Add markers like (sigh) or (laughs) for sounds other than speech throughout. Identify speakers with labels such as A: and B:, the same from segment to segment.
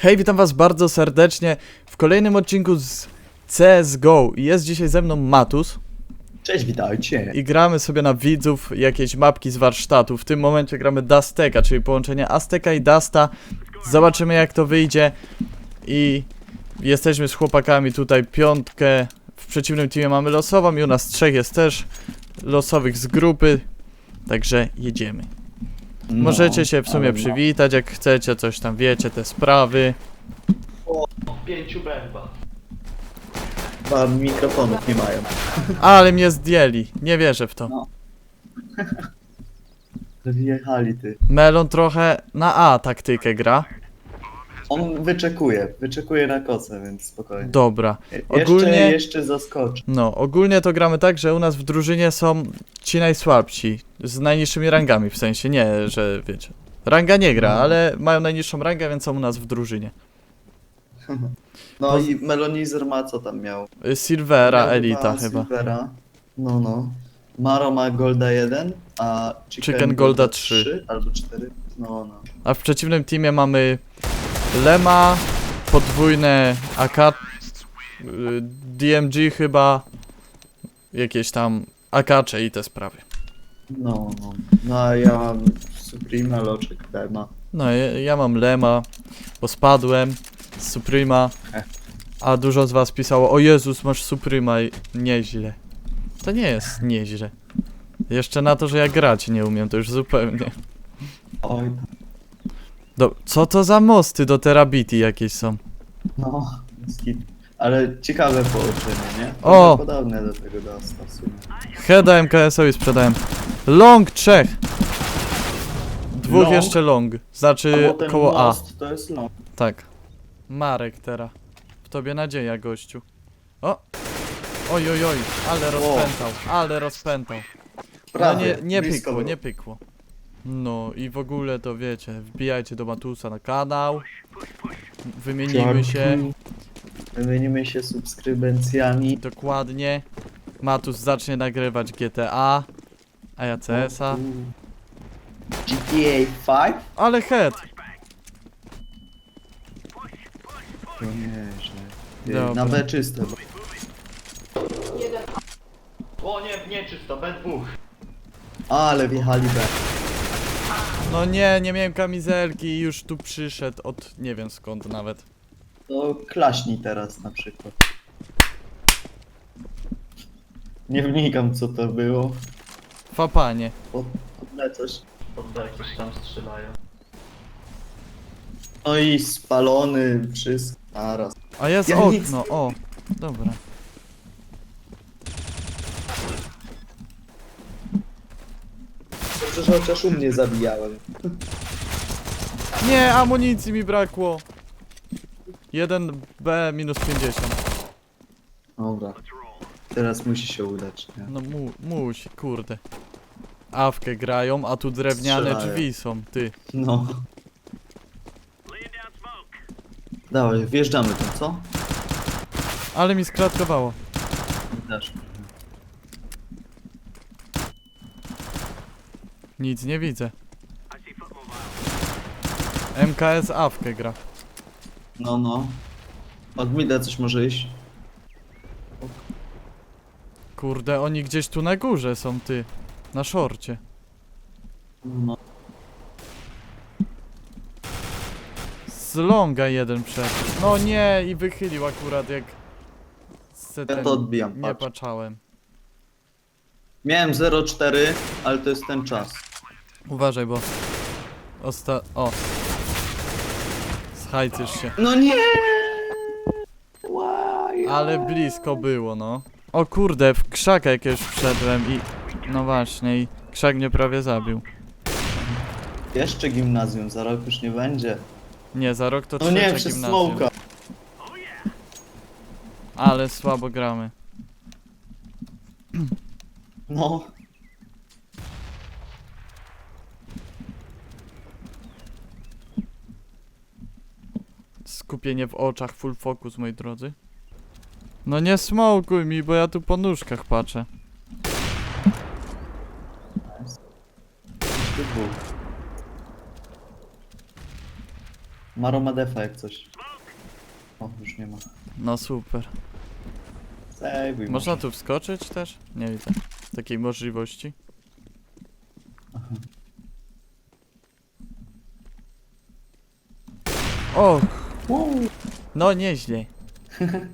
A: Hej, witam was bardzo serdecznie w kolejnym odcinku z CSGO. Jest dzisiaj ze mną Matus
B: Cześć, witajcie.
A: i gramy sobie na widzów jakieś mapki z warsztatu. W tym momencie gramy Dusteka, czyli połączenie Azteka i Dusta. Zobaczymy jak to wyjdzie i jesteśmy z chłopakami tutaj piątkę. W przeciwnym teamie mamy losową i u nas trzech jest też losowych z grupy. Także jedziemy.
B: No,
A: Możecie się w sumie
B: ale
A: przywitać jak chcecie, coś tam wiecie, te sprawy.
C: Pięciu bęba.
B: Chyba mikrofonów nie mają.
A: Ale mnie zdjęli, nie wierzę w to.
B: No. Wyjechali ty.
A: Melon trochę na A taktykę gra.
B: On wyczekuje, wyczekuje na kocę, więc spokojnie.
A: Dobra.
B: Je-
A: ogólnie-
B: Jeszcze, jeszcze zaskoczy.
A: No, ogólnie to gramy tak, że u nas w drużynie są ci najsłabsi, z najniższymi rangami, w sensie nie, że wiecie. Ranga nie gra,
B: No.
A: ale mają najniższą rangę, więc są u nas w drużynie. (laughs)
B: No
A: Poz-
B: i Melonizer ma co tam miał?
A: Y, Silvera,
B: Miał
A: Elita chyba.
B: Silvera. No, no. Maro ma Golda 1, a Chicken,
A: Chicken Golda 3.
B: albo 4. No, no.
A: A w przeciwnym teamie mamy Lema, podwójne AK, y, DMG chyba, jakieś tam akacze i te sprawy.
B: No, no. No a ja mam Supreme, Loczek, Dema.
A: No, ja, ja mam Lema, bo spadłem z Suprema,
B: He.
A: a dużo z was pisało, o Jezus, masz Suprema i nieźle. To nie jest nieźle. Jeszcze na to, że ja grać nie umiem, to już zupełnie.
B: Oj,
A: Do, co to za mosty do Terabiti jakieś są?
B: No, skip. Ale ciekawe połączenie, nie?
A: O!
B: Podobne do tego Dasta w sumie.
A: Heda MKS-owi sprzedałem. Long trzech! Dwóch
B: Long?
A: jeszcze long, znaczy
B: A bo ten
A: koło A.
B: most to jest long.
A: Tak. Marek teraz. W tobie nadzieja, gościu. O! Oj, oj, oj, ale rozpętał, ale rozpętał. No
B: Prawie,
A: nie, nie
B: blisko
A: pykło,
B: było.
A: nie pykło. No i w ogóle to wiecie, wbijajcie do Matusa na kanał. Wymienimy się.
B: Wymienimy się subskrybencjami.
A: Dokładnie. Matus zacznie nagrywać GTA, a ja CS-a.
B: GTA 5?
A: Ale head!
B: To nieźle.
A: Dobra.
B: Na B czyste. bo-
C: O nie, nie czysto, B dwóch.
B: Ale wjechali B.
A: No nie, nie miałem kamizelki i już tu przyszedł od nie wiem skąd nawet.
B: To klaśni teraz na przykład. Nie wnikam co to było.
A: Fapanie.
B: Pod, podle coś.
C: Pod B jakieś tam strzelają.
B: No i spalony, wszystko. Naraz.
A: A jest
B: Ja nic-
A: okno, o. Dobra.
B: Dobrze, że chociaż u mnie zabijałem.
A: Nie, amunicji mi brakło. 1B minus 50.
B: Dobra. Teraz musi się udać, nie?
A: No mu, musi, kurde. Awkę grają, a tu drewniane
B: Strzelają.
A: drzwi są, ty.
B: No. Dawaj, wjeżdżamy tam, co?
A: Ale mi skratkowało.
B: Też.
A: Nic nie widzę. MKS awkę gra.
B: No, no. Od mida coś może iść.
A: Kurde, oni gdzieś tu na górze są, ty. Na szorcie.
B: No.
A: Z longa jeden przeszedł. No nie, i wychylił akurat jak... Se
B: Ja
A: ten-
B: to odbijam,
A: Nie
B: patrz.
A: patrzałem.
B: Miałem 0,4, ale to jest ten czas.
A: Uważaj, bo... Osta... O. Schajcysz się.
B: No nie! Why?
A: Ale blisko było, no. O kurde, w krzaka jakiegoś wszedłem i... No właśnie, i krzak mnie prawie zabił.
B: Jeszcze gimnazjum, za rok już nie będzie.
A: Nie, za rok to
B: No nie,
A: trzecie
B: przez
A: gimnazjum.
B: smoka.
A: Ale słabo gramy.
B: No.
A: Skupienie w oczach, full focus, moi drodzy. No nie smokuj mi, bo ja tu po nóżkach patrzę.
B: Ty dwóch. Maro ma defa jak coś. O, już nie ma.
A: No super.
B: Sejwuj
A: Można
B: może.
A: tu wskoczyć też? Nie widzę takiej możliwości. O, No nieźle. (laughs)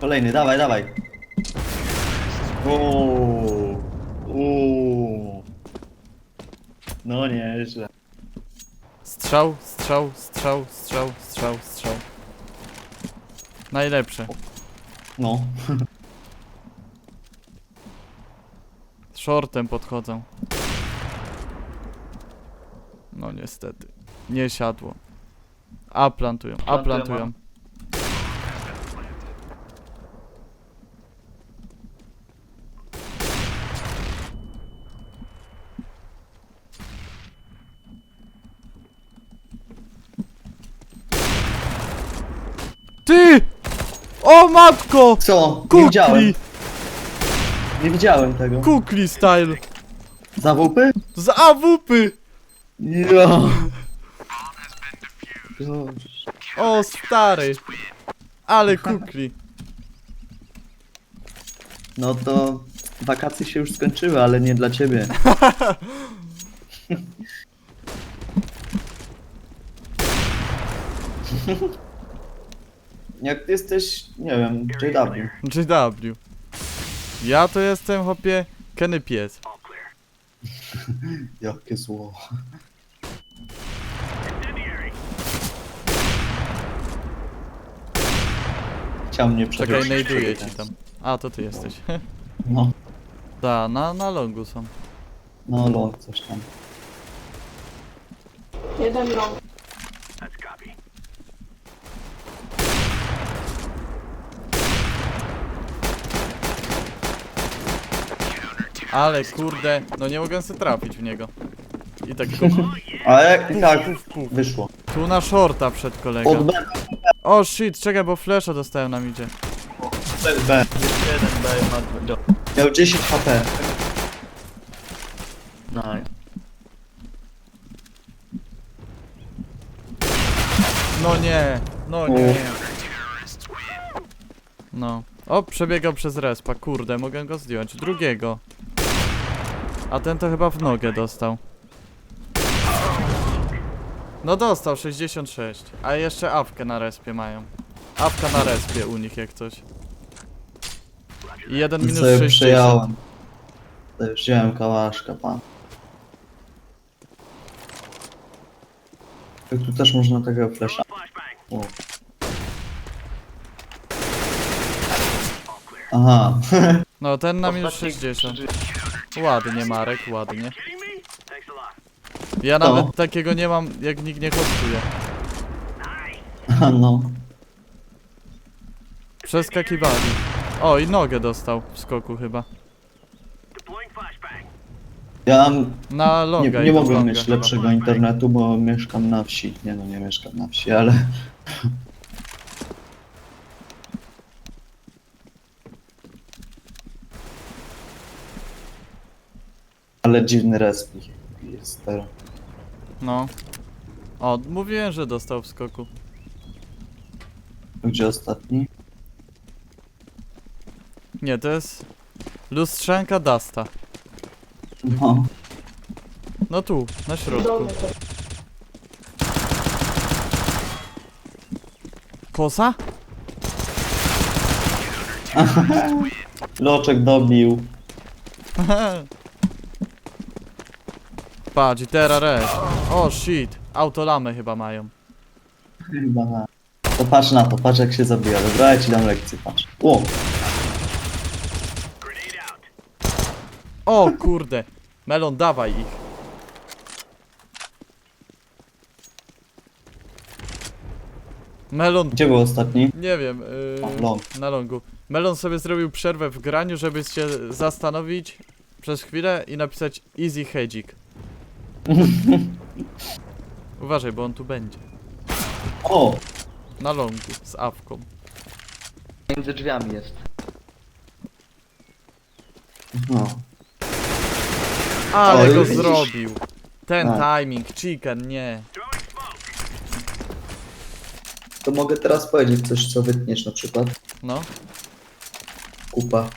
B: Kolejny, dawaj, dawaj. Uuu. Uuu. No nieźle.
A: Strzał, strzał, strzał, strzał, strzał, strzał. Najlepsze.
B: No.
A: Shortem podchodzą. No niestety. Nie siadło. A plantują, a
C: Plantują,
A: plantują. Ty! O matko!
B: Co? Nie
A: Kukli!
B: widziałem. Nie widziałem tego.
A: Kukli style!
B: Za WP?
A: Z AWP!
B: Ja.
A: O stary! Ale kukli.
B: No to wakacje się już skończyły, ale nie dla ciebie. (laughs) Jak ty jesteś, nie wiem, JW.
A: JW. Ja to jestem hopie Kenny Pies. (laughs)
B: Jakie zło. Chciał mnie
A: Czekaj, znajduję ci tam. A, to ty jesteś. (laughs)
B: No,
A: Da, na, na longu są.
B: no lol, coś tam.
D: Jeden long.
A: Ale kurde, no nie mogę sobie trafić w niego. I tak go...
B: Ale tak,
A: Puf, puf.
B: wyszło.
A: Tu na shorta przed kolega.
B: Od B,
A: O shit, czekaj, bo flesza dostałem na midzie.
B: B.
C: Jeden daje ma do...
B: Miał 10 HP.
C: Nice.
A: No nie, no nie. No. O, przebiegał przez respa, kurde, mogę go zdjąć. Drugiego. A ten to chyba w nogę dostał. No dostał, 66. A jeszcze awkę na respie mają. Awka na respie u nich jak coś. I jeden minus
B: Sobie
A: 60.
B: przyjąłem. Sobie wziąłem kałaszka, pan. Jak tu też można tego flesza. O. Aha, (laughs)
A: No ten na minus
C: Ostatni
A: 60.
C: przy-
A: Ładnie Marek, ładnie. Ja
B: No.
A: nawet takiego nie mam, jak nikt nie hostuje.
B: aha, no.
A: Przeskakiwali. O, i nogę dostał w skoku chyba.
B: Ja mam,
A: Na
B: nie,
A: longa
B: nie
A: i to
B: mogłem
A: longa
B: mieć
A: chyba.
B: lepszego internetu, bo mieszkam na wsi. Nie no, nie mieszkam na wsi, ale... (laughs) Ale dziwny resp jest teraz.
A: No. O, mówiłem, że dostał w skoku.
B: Gdzie ostatni?
A: Nie, to jest lustrzanka Dasta.
B: No.
A: No tu, na środku.
D: Dolny.
A: Kosa? (laughs)
B: Loczek dobił. (laughs)
A: Patrz, i teraz res. O, shit. Autolamy chyba mają.
B: Chyba na. To patrz na to, patrz jak się zabija. Dobra, ja ci dam lekcję, patrz. O!
A: O, kurde. Melon, dawaj ich. Melon,
B: Gdzie był ostatni?
A: nie wiem, yy,
B: long.
A: na longu. Melon sobie zrobił przerwę w graniu, żeby się zastanowić przez chwilę i napisać easy hedging. Uważaj, bo on tu będzie.
B: O!
A: Na longu, z awką.
C: Między drzwiami jest.
B: No.
A: Ale
B: Oj,
A: go
B: widzisz?
A: zrobił. Ten
B: A.
A: timing, chicken, nie.
B: To mogę teraz powiedzieć coś, co wytniesz na przykład.
A: No.
B: Kupa.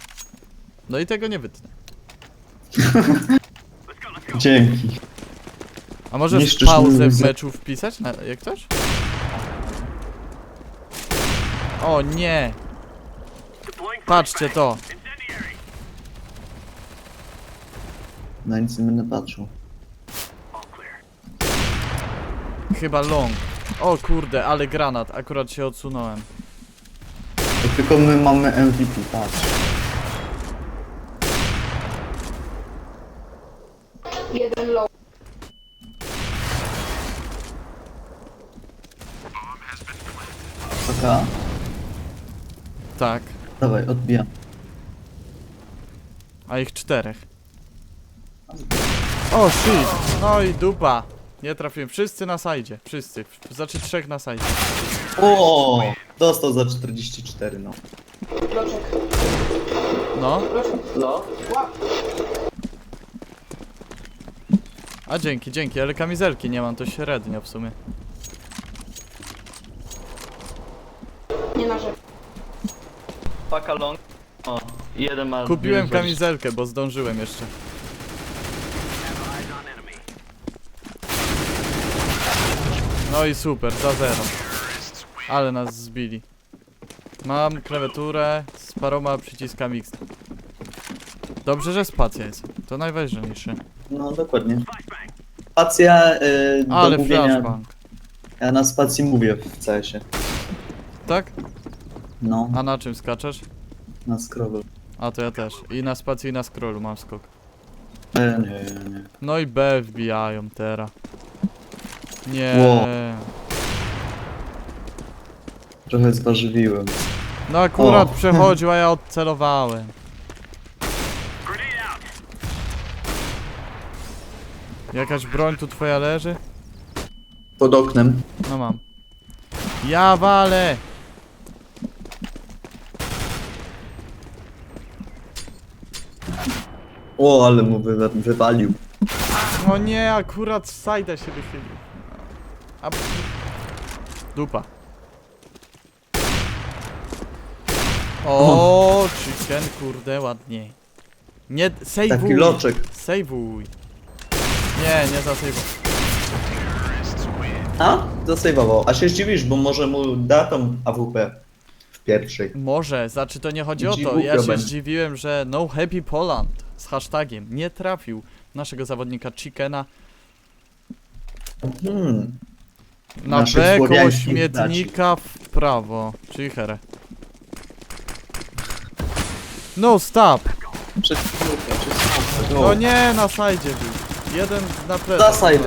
A: No i tego nie wytnę. (laughs)
B: Dzięki.
A: A możesz
B: Niszczysz
A: pauzę w meczu wpisać? Na, jak ktoś? O nie! Patrzcie to!
B: Na nic nie będę patrzył.
A: Chyba long. O kurde, ale granat, akurat się odsunąłem.
B: Tylko my mamy MVP, patrz.
D: Jeden low.
B: Taka.
A: Tak,
B: Dawaj, odbijam.
A: a ich czterech. O shit! No i dupa! Nie trafiłem. Wszyscy na sajdzie. Wszyscy. Znaczy trzech na sajdzie.
B: O, Dostał za 44, no.
D: Bloczek.
A: No,
D: Bloczek.
C: No.
A: A dzięki, dzięki, ale kamizelki nie mam, to średnio w sumie.
D: Nie narzekaj.
C: Paka long. O, jeden ma...
A: Kupiłem
C: minus 20.
A: kamizelkę, bo zdążyłem jeszcze. No i super, za zero. Ale nas zbili. Mam klawiaturę z paroma przyciskami X. Dobrze, że spacja jest. To najważniejsze.
B: No, dokładnie. Spacja y, do
A: Ale
B: mówienia.
A: flashbang.
B: Ja na spacji mówię w CS-ie.
A: Tak?
B: No,
A: A na czym skaczesz?
B: na scroll.
A: A to ja też. I na spacji i na scrollu mam skok.
B: E, nie, nie, nie.
A: No i B wbijają teraz. Nie.
B: Ło. Trochę zważywiłem.
A: No akurat
B: O.
A: przechodził, a ja odcelowałem. Jakaś broń tu twoja leży?
B: Pod oknem.
A: No mam. Ja walę!
B: O, ale mu wy, wywalił.
A: No nie, akurat z sajda się wychylił. A... Dupa. O, chicken, kurde, ładnie. Nie, sejwuj.
B: Taki loczek.
A: Sejwuj. Nie, nie zasejwuj.
B: A? Zasejwował. A się zdziwisz, bo może mu da tą AWP w pierwszej.
A: Może, znaczy to nie chodzi o to. Ja się
B: będzie.
A: zdziwiłem, że No Happy Poland z hashtagiem nie trafił naszego zawodnika Chickena
B: Hmm.
A: na
B: Naszych
A: B koło
B: słowiańskich
A: śmietnika w prawo. Herę. No stop!
B: Przez chwilkę, przez chwilkę.
A: No nie, na sajdzie był. Jeden na
B: Za
A: plecach.
B: sajdę.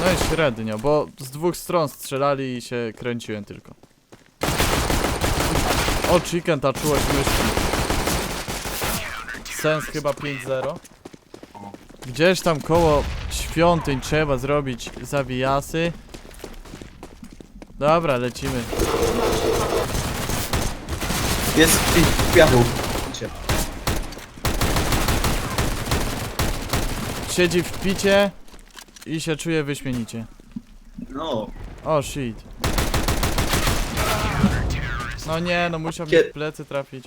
A: No i średnio, bo z dwóch stron strzelali i się kręciłem tylko. O, chicken, ta czułość myśli. Sens chyba 5-0. Gdzieś tam koło świątyń trzeba zrobić zawijasy. Dobra, lecimy.
B: Jest piachu.
A: Siedzi w picie i się czuje wyśmienicie.
B: No.
A: O, shit. No nie, no musiał mi
B: Kie-
A: w plecy trafić.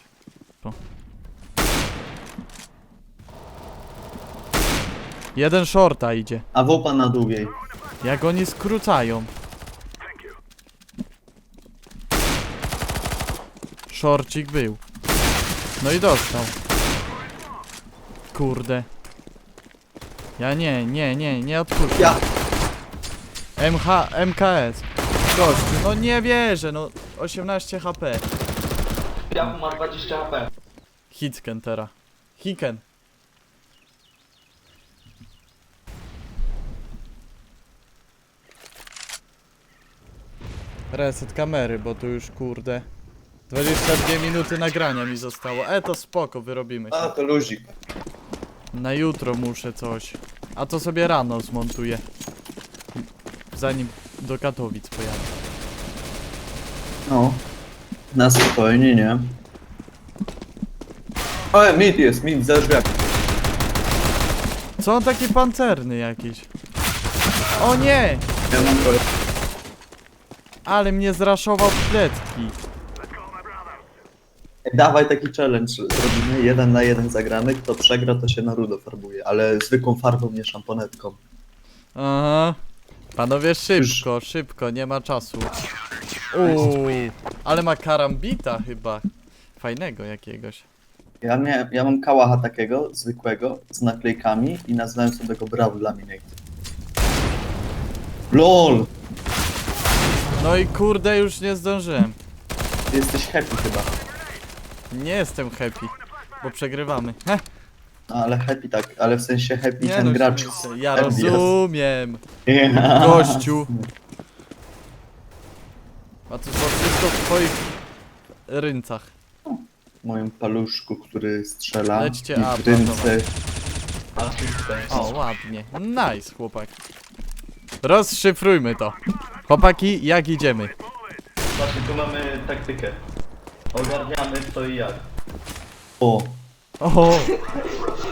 A: Jeden shorta idzie.
B: AWP na długiej.
A: Jak oni skrócają. Shorcik był. No i dostał. Kurde. Ja nie, nie, nie, nie odpuszczę.
B: Ja.
A: MH, MKS. Gościu, no nie wierzę, no 18 HP.
C: Piachu ma 20 HP.
A: Hitsken teraz. Hiken. Reset kamery, bo tu już kurde 22 minuty nagrania mi zostało. E to spoko, wyrobimy
B: A,
A: się.
B: to luzik.
A: Na jutro muszę coś. A to sobie rano zmontuję. Zanim do Katowic pojadę.
B: No. Na spokojnie, nie? O, mid jest, mid za drzwiami.
A: Co on taki pancerny jakiś? O nie!
B: Ja mam go.
A: Ale mnie zraszował w pletki.
B: Dawaj taki challenge, zrobimy jeden na jeden zagrany, kto przegra to się na rudo farbuje, ale zwykłą farbą, nie szamponetką.
A: Aha. Panowie, szybko, szybko, nie ma czasu. Uuu, ale ma karambita chyba. Fajnego jakiegoś.
B: Ja, miałem, ja mam kałacha takiego, zwykłego, z naklejkami i nazwałem sobie go Brawl Laminate. LOL!
A: No i kurde, już nie zdążyłem.
B: Ty jesteś happy chyba.
A: Nie jestem happy, bo przegrywamy. Heh,
B: No, ale happy tak, ale w sensie happy
A: nie
B: ten
A: no,
B: gracz.
A: śmiejcie, ja
B: Happy jest.
A: rozumiem.
B: Ja.
A: Gościu. (laughs) A to było wszystko w twoich ryncach.
B: W moim paluszku, który strzela.
A: Lećcie
B: i
A: A,
B: w.
C: Asystent.
A: O, ładnie. Nice, chłopak. Rozszyfrujmy to. Chłopaki, jak idziemy?
C: Właśnie tu mamy taktykę. Ogarniamy co i jak.
B: O,
A: Oho,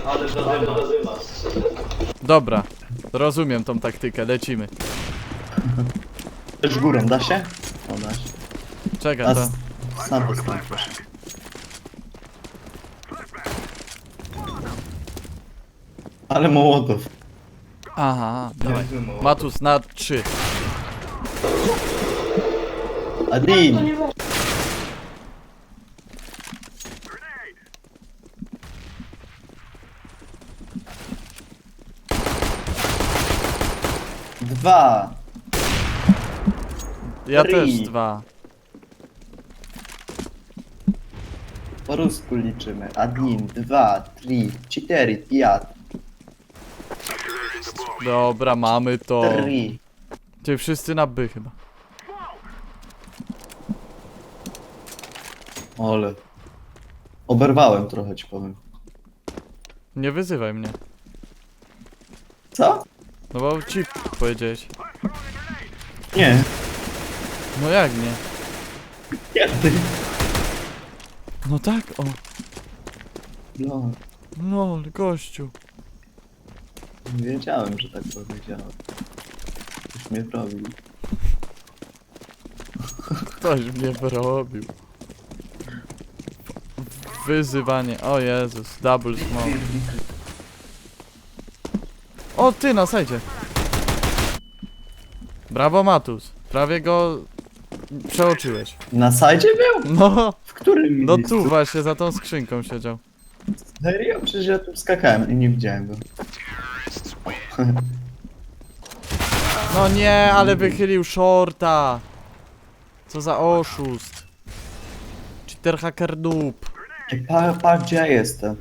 C: Ale zadyma.
A: dobra. Rozumiem tą taktykę, lecimy.
B: też górą, da się? O, da się.
A: Czekaj, to...
B: sam proszę. Ale Mołotow.
A: Aha, dawaj.
C: Niezły
A: Matus na
D: 3.
B: Adin! Dwa!
A: Ja
B: Three.
A: też dwa.
B: Po rusku liczymy. Adin, dwa, trzy, cztery, pięć,
A: Dobra, mamy to.
B: trzy.
A: Ty wszyscy na by chyba.
B: Ole. Oberwałem trochę ci powiem.
A: Nie wyzywaj mnie.
B: Co?
A: No bo ci powiedziałeś.
B: Nie.
A: No jak nie?
B: Kiedy?
A: No tak, o.
B: No,
A: No, gościu.
B: wiedziałem, że tak powiedziałem. Już mnie robił.
A: Ktoś mnie wyrobił. Wyzywanie. O Jezus, double smoke. O, ty na sajdzie. Brawo, Matus. Prawie go przeoczyłeś.
B: Na sajdzie był?
A: No,
B: W którym
A: no
B: miejscu?
A: tu właśnie za tą skrzynką siedział.
B: Serio? Przecież ja tu skakałem i nie widziałem go.
A: No nie, ale wychylił shorta. Co za oszust. Cheater hacker noob.
B: Pa, pa, gdzie ja jestem?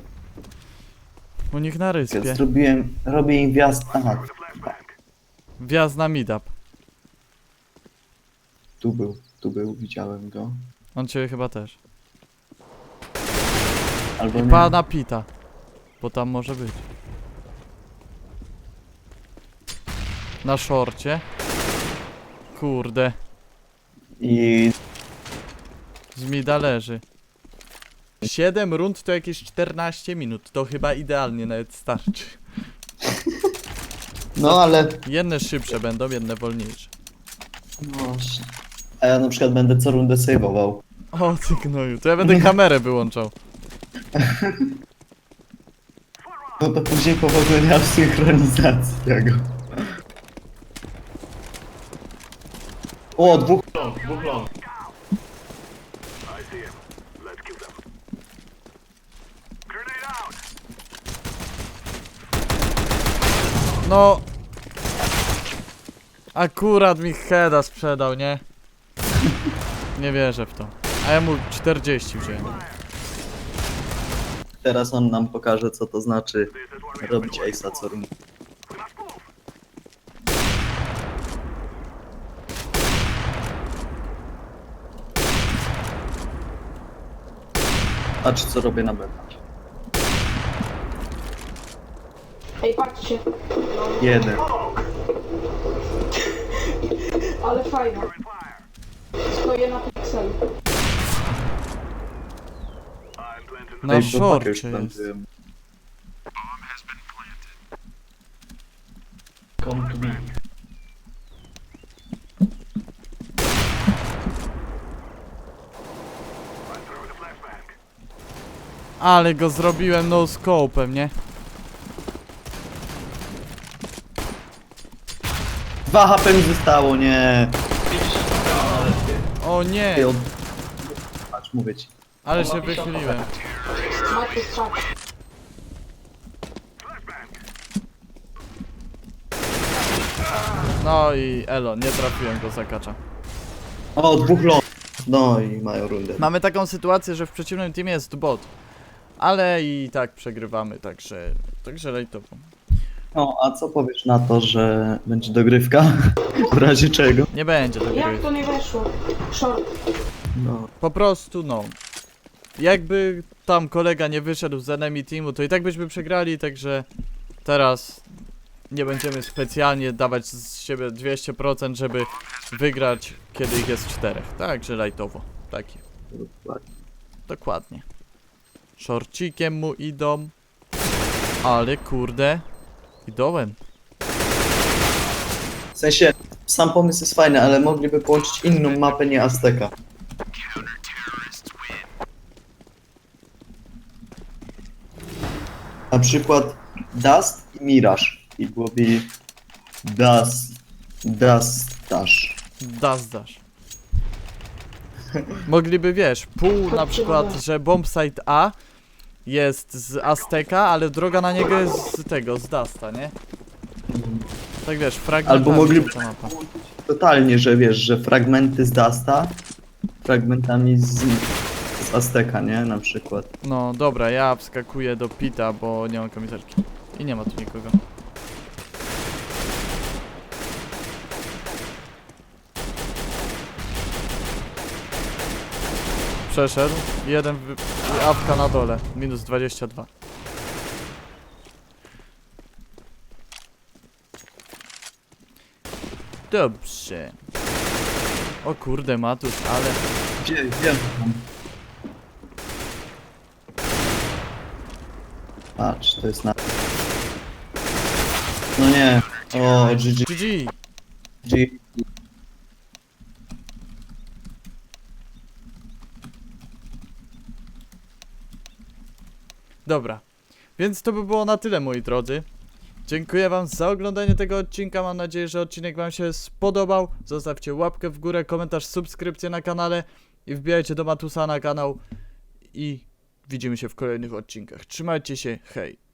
A: U nich na
B: Ja
A: ryspie.
B: zrobiłem, robię im wjazd. Aha,
A: Wjazd na midap.
B: tu był, tu był, widziałem go.
A: On ciebie chyba też.
B: Albo
A: I
B: nie.
A: pana Pita. Bo tam może być. Na szorcie. Kurde.
B: I
A: Z mida leży. 7 rund to jakieś 14 minut. To chyba idealnie nawet starczy.
B: no ale.
A: Jedne szybsze będą, jedne wolniejsze.
B: No, a ja na przykład będę co rundę saveował.
A: O ty gnoju, to ja będę kamerę wyłączał.
B: No to później powodzenia w synchronizacji tego. O, dwóch.
C: Long, dwóch long.
A: No. Akurat mi heada sprzedał, nie? Nie wierzę w to. A ja mu 40 wziąłem.
B: Teraz on nam pokaże, co to znaczy robić ace'a co rundę. Patrz, co robię na B.
D: Ej, patrzcie.
B: Jeden. (laughs)
D: Ale fajna. Stoję na pikselu.
A: Na
B: Ej, bo już
A: jest.
C: Come to me.
A: Ale go zrobiłem no scope'em, nie?
B: Dwa HP mi zostało, nie.
A: O nie!
B: Ty od... Patrz, mówię ci.
A: Ale się wychyliłem.
D: Strzał.
A: No i elo, nie trafiłem go zakacza.
B: O, dwóch ląd. No i mają rundę.
A: Mamy taką sytuację, że w przeciwnym teamie jest bot. Ale i tak przegrywamy, także... Także lejtowo.
B: No, a co powiesz na to, że będzie dogrywka? (laughs) W razie czego?
A: Nie będzie tego
D: Jak
A: gry.
D: to nie weszło? Short.
B: No.
A: Po prostu no. Jakby tam kolega nie wyszedł z enemy teamu, to i tak byśmy przegrali, także teraz nie będziemy specjalnie dawać z siebie 200%, żeby wygrać, kiedy ich jest czterech. Także lajtowo. Taki. Dokładnie. Szorcikiem mu idą. Ale kurde. Idołem.
B: W sensie, sam pomysł jest fajny, ale mogliby połączyć inną mapę, nie Azteka. Na przykład Dust i Mirage. I byłoby Dust, Dustash.
A: Dasz, dasz. Mogliby, wiesz, pół na przykład, że bombsite A jest z Azteka, ale droga na niego jest z tego, z Dasta, nie? Tak wiesz, fragmentami
B: Albo mogliby-. Totalnie, że wiesz, że fragmenty z Dusta, fragmentami z, z Azteka, nie? Na przykład.
A: No dobra, ja wskakuję do Pita, bo nie mam komisarki. I nie ma tu nikogo. Przeszedł. Jeden wy... awka na dole. Minus 22. Dobrze. O kurde, Matusz, ale...
B: Gdzie, gdzie? Patrz, to jest na... No nie. O, GG.
A: GG!
B: GG.
A: Dobra, więc to by było na tyle moi drodzy. Dziękuję wam za oglądanie tego odcinka, mam nadzieję, że odcinek wam się spodobał. Zostawcie łapkę w górę, komentarz, subskrypcję na kanale i wbijajcie do Matusa na kanał i widzimy się w kolejnych odcinkach. Trzymajcie się, hej!